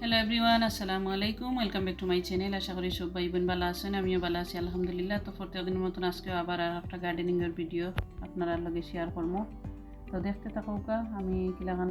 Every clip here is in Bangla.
হ্যালো এভরিওয়ান আসসালামু আলাইকুম welcome back to my channel আশা করি সব ভাই বোন ভালো আছেন আমিও ভালো আছি, আলহামদুলিল্লাহ। তো প্রত্যেকদিনের মতন আজকে আবার আর একটা গার্ডেনিংয়ের ভিডিও আপনারা লগে শেয়ার করব তো দেখতে থাকুকা আমি কিলাখান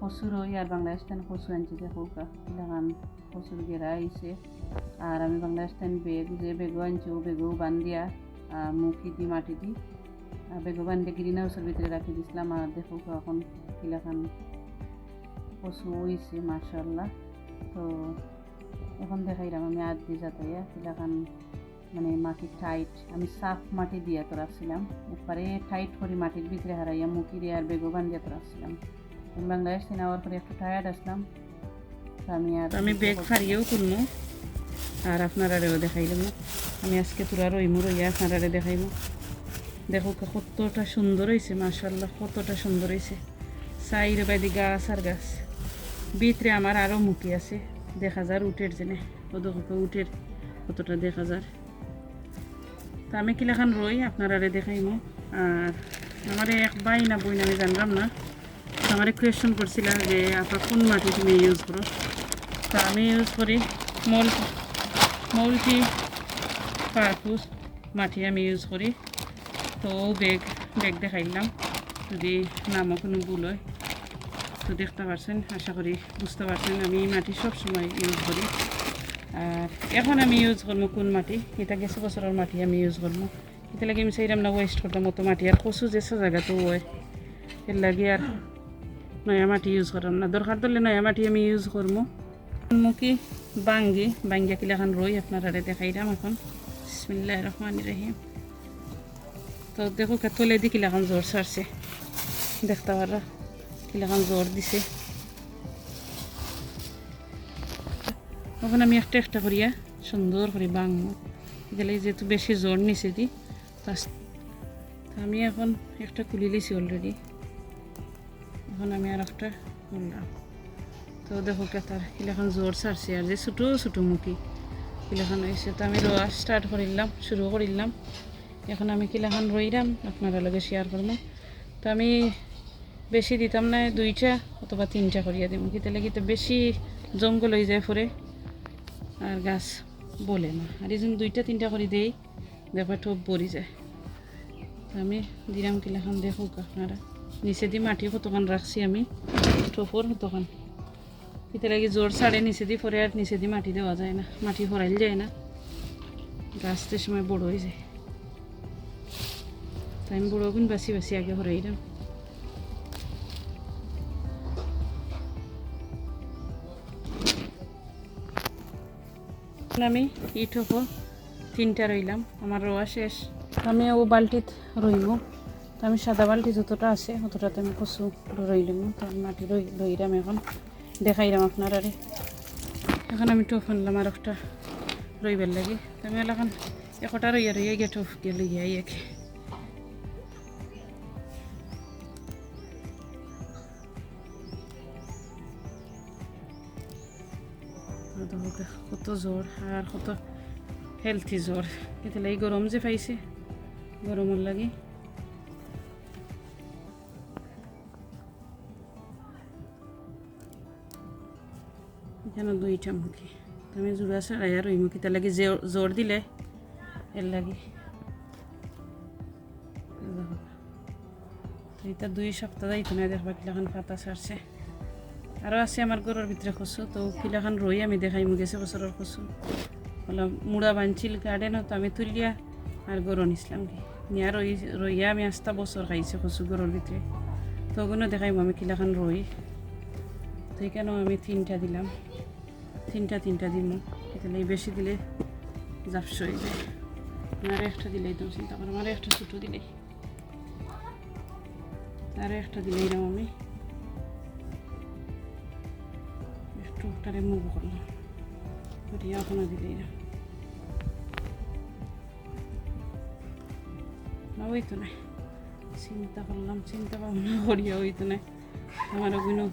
কচুর হই আর বাংলাদেশ টাইম কচু আনছি দেখুকা কিলাখান কচুর গেরা আইছে। আর আমি বাংলাদেশ টাইম বেগ, যে বেগও আনছি, ও বেগও বান্ধিয়া মুখি দি, মাটি দি বেগও বান্ধিয়ে গ্রিন হাউসের ভিতরে রাখি দিছিলাম। আর দেখুকা এখন কিলাখান কচু হয়েছে মার্শাল্লাহ তো এখন দেখাইলাম আমি আট দিয়ে যাতাইয়া কিলাখান মানে মাটি টাইট আমি সাফ মাটি দিয়া তো রাখছিলাম একবারে টাইট করে মাটির ভিতরে হারাইয়া মুখি দিয়ে আর বেগবান দিয়ে তো রাখছিলাম বাংলাদেশ থেকে নেওয়ার পরে একটু টায়ার্ড আসলাম। আমি আর আমি বেগ ফারিয়েও করব আর আপনারারেও দেখাইলাম আমি আজকে তোরা রইমু, রইয়া আপনারারে দেখাইমু। দেখো কতটা সুন্দর হয়েছে মার্শাল্লাহ কতটা সুন্দর হয়েছে সাইরে বাইদি গাছ আর গাছ। ভিতরে আমার আরও মুখি আছে। দেখা যার উটের জেনে। কত উটের কতটা দেখা যার। তা আমি কিলাখান রই? আপনারারে দেখাইমু। আর আমার এক বাই না বই না আমি জানলাম না। আমার কোয়েশন করছিলাম যে আপনার কোন মাটি তুমি ইউজ করো? তা আমি ইউজ করি মল, মলটি পারফুস মাটি আমি ইউজ করি। তো ও বেগ বেগ দেখাইলাম। যদি নামও কোনো ভুল হয়। তো দেখতে পারছেন আশা করি বুঝতে পারছেন, আমি মাটি সবসময় ইউজ করি। আর এখন আমি ইউজ করব কোন মাটি? এটা গেছে বছরের মাটি, আমি ইউজ করব। এটা লাগে আমি সেইরাম না ওয়েস্ট করতাম মতো মাটি, আর কচু যে জায়গাতো হয়। এর লাগে আর নয়া মাটি ইউজ করাম না। দরকার ধরলে নয়া মাটি আমি ইউজ করব। মুখি বাঙ্গি বাঙ্গিয়া কিলাখান রই, আপনারা দেখাইলাম এখন। বিসমিল্লাহ রহমান রহিম। তো দেখো তলে দি কিলাখান জ্বর সারছে দেখতে পারা। কিলাখান জ্বর দিছে। তখন আমি একটা একটা করিয়া সুন্দর করে বাংবো গেলে যেহেতু বেশি জ্বর নিছে দি আমি এখন একটা খুলি লিছি অলরেডি এখন আমি আর একটা করলাম তো দেখো কেতার কিলাখান জোর ছাড়ছে আর যে ছোটো ছোটো মুখি। কিলাখান হয়েছে তো আমি রোয়া স্টার্ট করিলাম শুরু করিলাম এখন আমি কিলাখান রইলাম আপনারা লগে শেয়ার করব তো আমি বেশি দিতাম না, দুইটা অথবা তিনটা করিয়া দিব কি তাহলে কিন্তু বেশি জঙ্গল হয়ে যায় পরে, আর গাছ বলে না। আর এই দুইটা, তিনটা করে দেই দেখো ঠোপ পরি যায়। আমি দিলাম কিলাখান দেখুক আপনারা। নিচে দিয়ে মাটি কতক্ষণ রাখছি আমি, ঠোপর কতক্ষণ এতে লাগে জোর ছাড়ে নিচে দিয়ে পরে, আর নিচে দিয়ে মাটি দেওয়া যায় না। মাটি হরাইল যায় না। গাছটার সময় বড় হয়ে যায়। তাই আমি বড় গুণ বাসি বাসি আগে হরাইলাম। আমি ইট হব তিনটা রইলাম, আমার রোয়া শেষ। আমি ও বালটিত রইব, তো আমি সাদা বালটি যতটা আছে অতটাতে আমি কচু রইলাম, তো আমি মাটি রই, রইলাম এখন। দেখাইলাম আপনার আরে। এখন আমি টোপ আনলাম আর একটা রইবার লাগে। আমি এখন একটা রইয়া রইয়া গিয়ে টোপ গিয়ে লইয়াই একে। জ্বর আর কত? হেলথি জ্বর এতে লাগি গরম যে পাইছে গরমের লাগি। এখানে দুইটা মুখি। তুমি জোড়া ছাড়াই আর ওই মুখি তার লাগে জোর দিলে এর লাগে। এটা দুই সপ্তাহ যাইতো না দেখবা কিলাখান পাতা ছাড়ছে আরও আছে আমার ঘরের ভিতরে খসু তো কিলাখান রই আমি দেখাই মু গেছে বছরের খসু বলে মুড়া বানছিল গার্ডেনও তো আমি তুলিয়া আর গরু নিছিলাম কি। নিয়া রই রইয়া আমি আস্তা বছর খাইছে খসু ঘরের ভিতরে তো ওগুলো দেখাইমু আমি কিলাখান রই তো এখানেও আমি তিনটা দিলাম। তিনটা তিনটা দিব তাহলে বেশি দিলে জাপস হয়ে যায়। আর একটা দিলেই তো চিন্তা করো আমার একটা ছোটো দিলেই। আর একটা দিলেই দাম আমি। ওটারে মুভ করলাম করিয়া ওখানে দিলেই না। না, ওই তো নাই। চিন্তা করলাম, চিন্তা ভাবনা করিয়া ওই তো নাই। আমার ওগুলো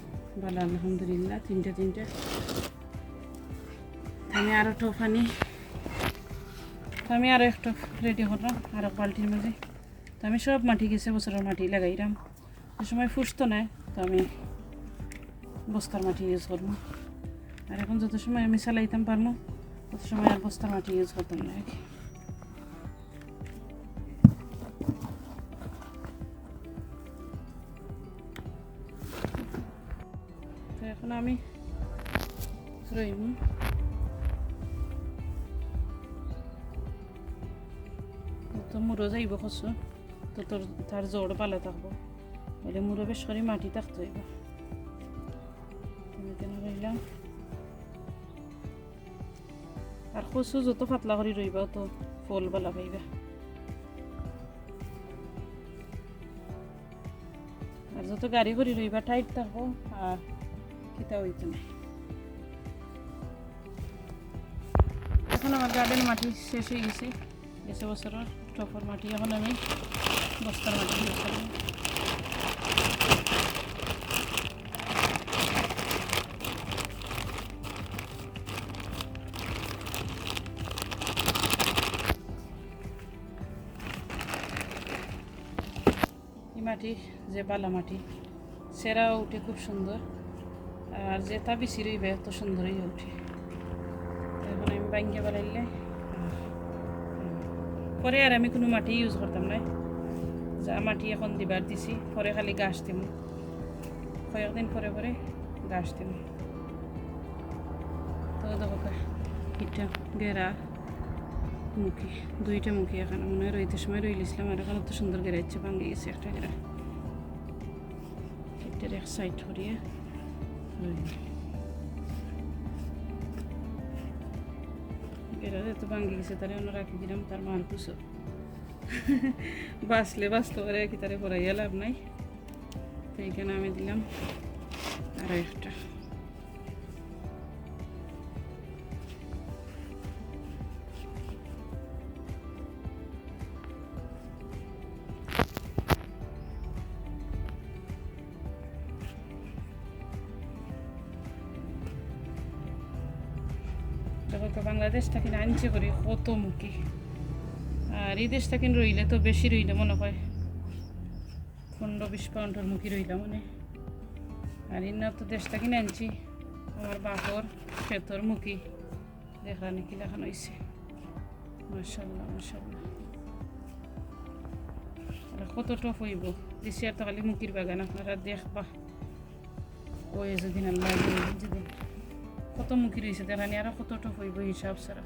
ভালো আলহামদুলিল্লাহ, তিনটা তিনটা। আমি আরও তো আমি আরও একটা রেডি করলাম আরও বালতির মাঝে তো আমি সব মাটি গেছে, বছরের মাটি লাগাইলাম। ওই সময় ফুসতো না তো আমি বস্তার মাটি ইউজ করব আর এখন যত সময় আমি চালাইতাম পারব তত সময় আর বস্তার মাটি ইউজ করতাম না আর এখন আমি রইম। তো মুরো যাইব খসু তো তোর তার জোর পালা থাকব। বলে মুরো বেশ করে মাটি থাকতে হইব। রইলাম? আর খসু যত পাতলা করে রইবা তো ফল বালা পাইবা। আর যত গাড়ি করে রইবা টাইট থাকব আর খিতা হইতো না এখন আমার গার্ডেন মাটি শেষ হয়ে গেছে। গেছে বছরের টপর মাটি এখন আমি বস্তার মাটি মাটি, যে বালা মাটি, সেরাও উঠে খুব সুন্দর। আর যে তা বেশি রইবে, এত সুন্দরই উঠে। এখন আমি ব্যাঙ্গে বানাইলে পরে আর আমি কোনো মাটি ইউজ করতাম না। যা মাটি এখন দিবার দিছি, পরে খালি গাছ দিম। কয়েকদিন পরে পরে গাছ দিম। তো দেখো এটা গেরা মুখী, দুইটা মুখী এখানে মনে হয় রইতে সময় রইলিছিলাম আর এখন তো সুন্দর গেরা, ইচ্ছে ভাঙে গেছে একটা গেরা। এটার এক সাইড রইল গেরা তো ভাঙে গেছে তারে অন্য রাখি দিলাম তার মার পুষো বাঁচলে বাঁচতে পারে কি তারে পড়াইয়া লাভ নাই তো এখানে আমি দিলাম আর একটা দেখো তো বাংলাদেশটা কিনা আনছে করি কত মুখী আর এই দেশটা কিন রইলে? তো বেশি রইলে মনে হয়। পনেরো বিশ পাউন্ডের মুখী রইলা মানে আর ইন্না তো দেশটা কিনে আনছি? আমার বাপর ক্ষেতর মুখী। দেখা নাকি দেখানো হয়েছে মার্শাল্লাহ মার্শাল্লাহ কত টপ হইব? দেশে আর তো খালি মুখির বাগান। আপনারা দেখবা। ওই যেদিন আল্লাহ যেদিন কত মুখী রয়েছে দেখানি আর কত টপ হইব হিসাব ছাড়া।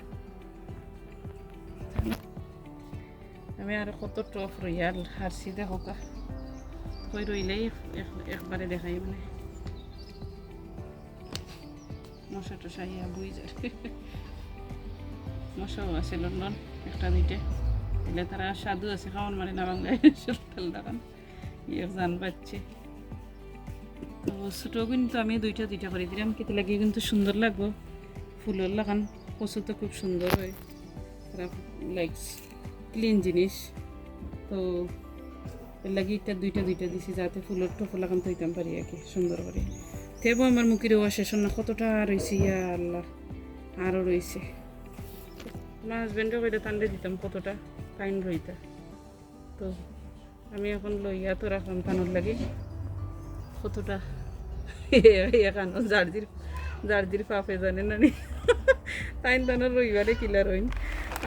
আমি আর কত টপ রইয়াল, হারছি, দেখো কই রইলেই এক- একবারে দেখাই মানে। মশা টশা ইয়া বুই যায়। মশাও আছে লন্ডন, একটা দুইটা। এলে তারা সাধু আছে, খাওয়ান মানে না বাংলাদেশের তেল দাঁড়ান। ইয়ে জান পাচ্ছে ছোটো কিন্তু আমি দুইটা দুইটা করে দিলাম কেটে লাগিয়ে কিন্তু সুন্দর লাগবো। ফুলের লাগান কচু তো খুব সুন্দর হয়। লাইক ক্লিন জিনিস। তো এর লাগি এটা দুইটা দুইটা দিছি যাতে ফুলের টোপ লাগান তৈতাম পারি আর কি, সুন্দর করে। তেবো আমার মুখির ওয়া শেষ না, কতটা রয়েছে ইয়া আল্লাহ আরও রয়েছে আমার হাজব্যান্ডও কইলে টানলে দিতাম কতটা টাইম রইতা। তো আমি এখন লইয়া তো রাখলাম টানোর লাগে, কতটা এখানো, জার্জির জার্জির পাপে জানে না নি? তাইন টানোর রইবারে কিলা রইন।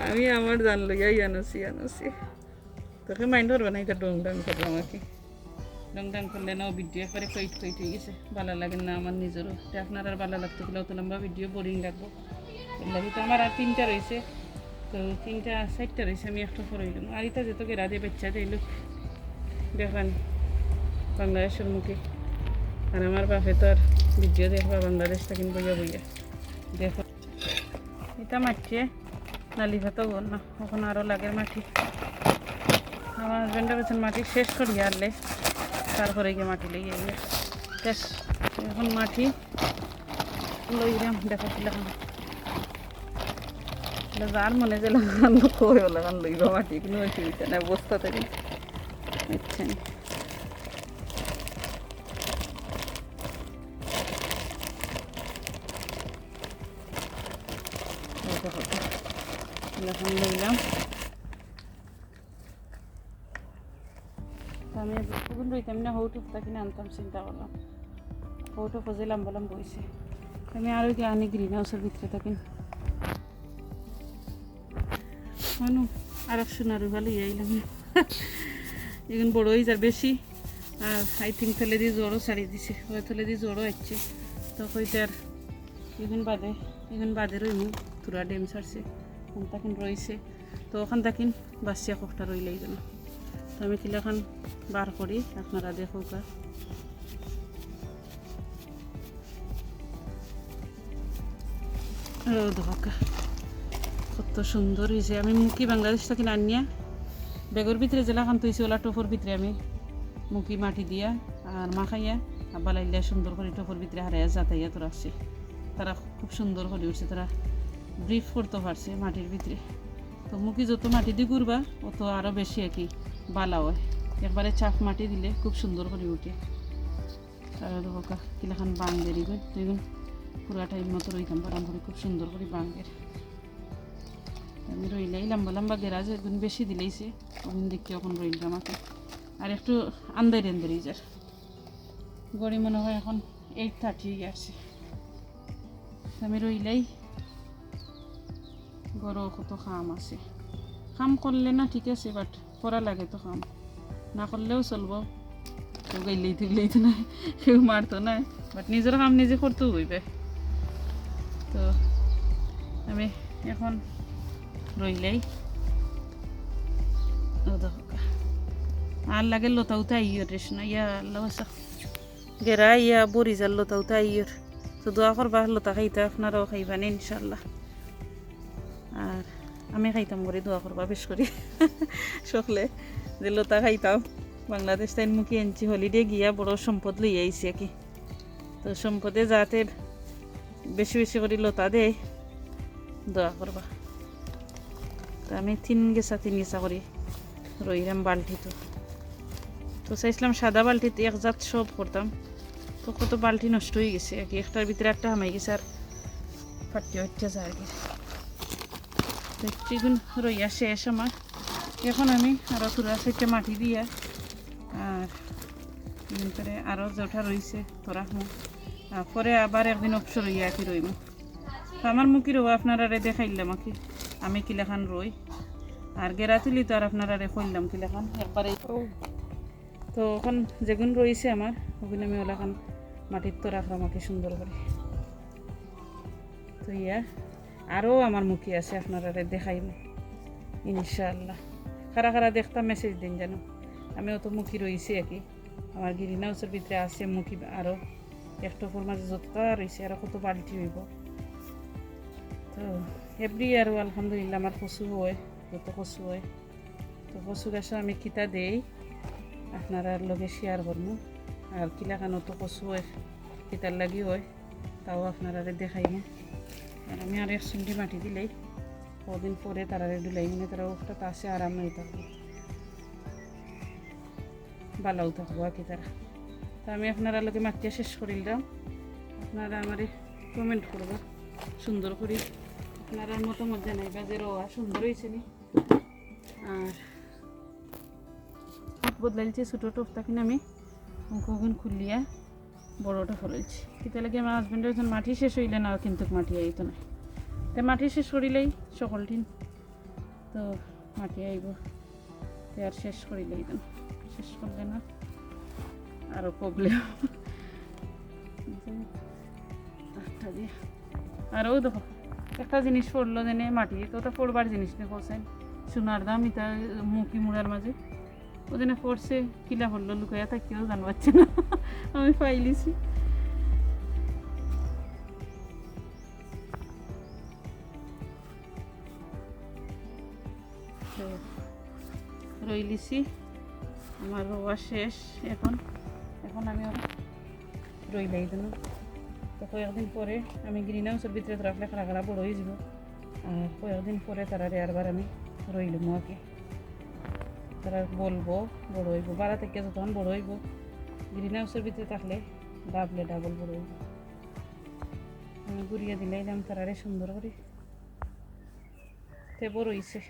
আমি আমার জান লইয়া ইয়ানছি ইয়ানছি তোকে মাইন্ড করবে না এটা ডং ডাং করলাম আর কি ডং ডাং করলে না ভিডিও একবারে কইট কইট হয়ে গেছে। ভালো লাগে না আমার নিজেরও। আপনার আর ভালো লাগতো কিনা? অত লম্বা ভিডিও বোরিং লাগবো। এর লাগে তো আমার আর তিনটা রয়েছে তো তিনটা, চারটা রয়েছে আমি একটা করে আর এটা যেত গেরা দিয়ে বাচ্চা দিল। দেখান, বাংলাদেশের মুখে। আর আমার বাপে তো আর ভিডিও দেখবা, বাংলাদেশটা কিন্তু বইয়া বইয়া দেখো। এটা মারছে নালি ভাতো না এখন আরও লাগে মাটি। আমার হাজব্যান্ডের পেছন মাটি শেষ করি আনলে, তারপরে গিয়ে মাটি লেগে গিয়ে শেষ এখন মাটি লইলাম, দেখো এটা যার মনে যে লাগানো কই লাগান লইব মাটি, কোনো অসুবিধা বস্তা থেকে তো আমি যতক্ষণ রইতাম না তাকে আনতাম চিন্তা করলাম হৌটু ফজিলাম বললাম বইছে আমি আরও কি আনি গ্রিন হাউসের ভিতরে থাকেন মানু আর এক সোনারু ভালো আইলাম এখন বড় হয়ে যার বেশি আর আই থিঙ্ক থলে দিয়ে জ্বরও দিছে ওই থলে দিয়ে জ্বরও আসছে তো কইতে আর এখন বাদে এখন বাদে রইমু তুরা ডেম ছাড়ছে ওখান তখন রয়েছে। তো ওখান থাকেন বাসিয়া কখটা রইলেই যেন তো আমি কিলাখান বার করি, আপনারা দেখো কা দেখা কত সুন্দর হয়েছে আমি মুখি বাংলাদেশ থেকে আনিয়া বেগর ভিতরে জেলা খান তৈছে ওলা টফর ভিতরে আমি মুখি মাটি দিয়া আর মাখাইয়া আব্বা লাইলা সুন্দর করে টফর ভিতরে হারাইয়া যাতাইয়া তোরা আসছে তারা খুব সুন্দর করে উঠছে, তারা ব্রিফ করতে পারছে মাটির ভিতরে। তো মুখি যত মাটি দিয়ে ঘুরবা, অত আরও বেশি আর কি বালা হয়। একবারে চাপ মাটি দিলে খুব সুন্দর করে উঠে। তারা দেখো কিলাখান বাং বেরিয়ে দেখুন, পুরা টাইম মতো রইতাম বারাম করে খুব সুন্দর করে বাঙ্গের আমি রইলাই, লম্বা লম্বা গেরাজ একদিন বেশি দিলেইছে ওদিন দেখতে এখন রইল আমাকে আর একটু আন্দাই আন্দারি যার। গড়ি মনে হয় এখন এইট থার্টি গেছে। আমি রইলাই গরু কত খাম আছে। কাম করলে না ঠিক আছে বাট করা লাগে তো কাম না করলেও চলবো। কেউ গাইলেই তুললেই তো নাই, কেউ মারতো না বাট নিজের কাম নিজে করতেও হইবে তো আমি এখন রইলেই আর লাগে লতা উঠা ইয়র রেস না ইয়া আল্লাহ গেরা ইয়া বরি যার লতা উঠা ইয়র তো দোয়া করবা লতা খাইতে আপনারাও খাইবানি ইনশাল্লাহ আর আমি খাইতাম করে দোয়া করবা বেশ করি। সকলে যে লতা খাইতাম, বাংলাদেশ তাই মুখে এনছি হলিডে গিয়া বড় সম্পদ লই আইছি কি। তো সম্পদে যাতে বেশি বেশি করে লতা দেয় দোয়া করবা। তো আমি তিন গেছা তিন গেছা করি রইলাম বালতিতে। তো চাইছিলাম সাদা বালতিতে এক জাত সব করতাম। তো কত বালতি নষ্ট হয়ে গেছে আর কি, একটার ভিতরে একটা হামাই গেছে আর ফাটি হচ্ছে যায় আর কি। তো চিগুন রইয়া শেষ আমার। এখন আমি আরও তুলা সেটে মাটি দিয়া আর করে আরও যেটা রয়েছে তোরা আর পরে আবার একদিন অবসর হইয়া কি রইম। তো আমার মুখি রো আপনারা দেখাইলাম আর কি আমি কিলাখান রই আর গেরা তুলি তো আর আপনারা কইলাম কিলাখান। একবারে তো এখন যেগুন রয়েছে আমার ওগুলো আমি ওলাখান মাটির তো রাখলাম আমাকে সুন্দর করে। তো ইয়া আরও আমার মুখি আছে আপনারা দেখাইম ইনশাআল্লাহ। খারা খারা দেখতাম মেসেজ দিন জানো আমি অত মুখি রয়েছি আর কি। আমার গ্রিন হাউসের ভিতরে আছে, মুখি আরও একটা ফোর মাঝে যতটা রয়েছে আর কত বালতি হইব। তো, এভরি ইয়ার আলহামদুলিল্লাহ আমার কচু হয়, যত কচু হয়। তো কচু গাছে আমি কিতা দেই, আপনারা লগে শেয়ার করব আর কিলাখানো তো কচু হয়, কিতার লাগি হয়, তাও আপনারা দেখাইমু। আর আমি আর এক চুন্ডি মাটি দিলেই কদিন পরে তারা ডুলাই মানে তারা ওটা তাসে আরাম হয়ে থাকবে ভালোও থাকব আর কি তারা। তো আমি আপনারা লোকে মাটিয়া শেষ করিলাম আপনারা আমারে কমেন্ট করব, সুন্দর করে। আপনারা মতামত জানাইবা যে রোয়া সুন্দর হয়েছে নি। আর বদলাইছে ছোটো টোপটা কিনে আমি অঙ্কগুন খুলিয়া বড়টা ফলাইছি। কিন্তু লাগে আমার হাজবেন্ডের যখন মাটি শেষ হইলে না, কিন্তু মাটি আইতো না। তো মাটি শেষ করিলেই সকল দিন। তো মাটি আইব। তো আর শেষ করিলেই তো শেষ করলে না আরও প্রবলেম আটটা দিয়ে। আর ও দেখো, একটা জিনিস পড়ল যেনে মাটি, তো ওটা পড়বার জিনিস বলছেন সোনার দাম ইটা মুখি মুড়ার মাঝে। ও যেন পড়ছে, কিলা পড়ল লুকাইয়া থাকিও জানবাচ্ছে না। আমি পাইলিছি তো, রইলিছি। আমার রোয়া শেষ এখন। এখন আমি রইলাই দিন। তো কয়েকদিন পরে আমি গ্রিন হাউসের ভিতরে রাখলে খারা খারা বড় হয়ে যাব। আর কয়েকদিন পরে তারা আরবার আমি রইলাম আর কি তারা বলব, বড় হইব। বাড়া থেকে যখন বড় হইব গ্রিন হাউসের ভিতরে থাকলে ডাবলে ডাবল বড় হইব। আমি ঘুরিয়ে দিলাইলাম তারারে সুন্দর করে। তে বড় হইছে।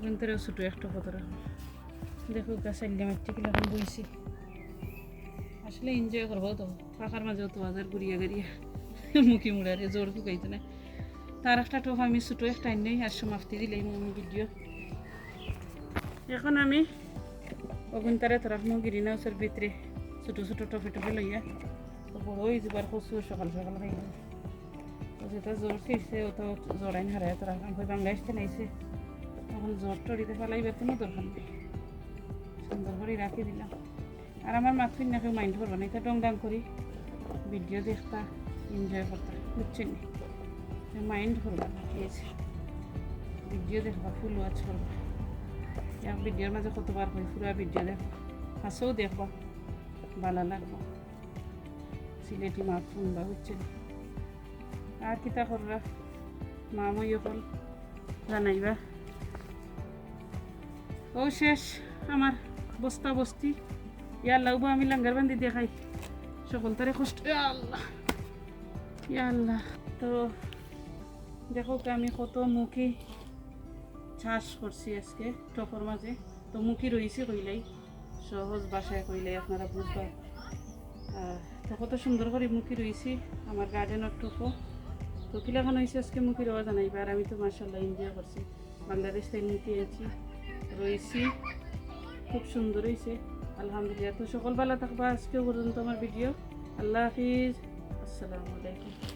কিন্তু ছোটো একটা কতটা দেখো গাছ আইলে মাটি কীরকম বইছি। আসলে এনজয় করব তো। ফাঁকার মাঝেও তো বাজার ঘুরিয়া গাড়িয়া মুখি মুড়ারে জোর কুকাইতে না তার একটা টপ আমি ছোটো একটা নেই, আর সমাপ্তি দিলেই আমি ভিডিও। এখন আমি অগুন তারে তোরা মো গিরি নাউসের ভিতরে ছোটো ছোটো টপে টপে লইয়া তো বড় হয়ে যাবার কচু সকাল সকাল খাই তো যেটা জোর খেয়েছে ও তো জোরাইন হারায় তোরা আমি বাংলাদেশতে নাইছে। এখন জোর টরিতে ফেলাইবার কোনো দরকার নেই। সুন্দর করে রাখি দিলাম আর আমার মাথুই না কেউ মাইন্ড করব না এটা ডং ডাং করি ভিডিও দেখতা এনজয় করতা বুঝছেন মাইন্ড করবা ভিডিও দেখবা ফুল ওয়াচ করবা ভিডিওর মাঝে কতবার করি পুরো ভিডিও দেখবা হাসেও দেখবা ভালো লাগবা। সিলেটি মা শুনবা বুঝছেন আর কিতা করবা? মা মই হল জানাইবা। ও শেষ, আমার বস্তা বস্তি। ইয়া আল্লাহ উবা আমি লাঙ্গার বান্ধি দেখাই। সকল তারে কষ্ট। আল্লাহ। আল্লাহ। তো দেখো আমি কত মুখি। চাষ করছি আজকে, টপর মাঝে। তো মুখি রয়েছে কইলাই, সহজ ভাষায় কইলাই আপনারা বুঝবা তো কত সুন্দর করে মুখি রয়েছি আমার গার্ডেনের টুকো তো কিলাখান হয়েছে আজকে মুখি রওয়া জানাইবা? আর আমি তো মার্শাল্লাহ এনজয় করছি। বাংলাদেশ থেকে মুখি এনেছি রয়েছি খুব সুন্দর হয়েছে আলহামদুলিল্লাহ। তো সকল বেলা থাকবা আজকে পর্যন্ত আমার ভিডিও আল্লাহ হাফিজ। আসসালামু আলাইকুম।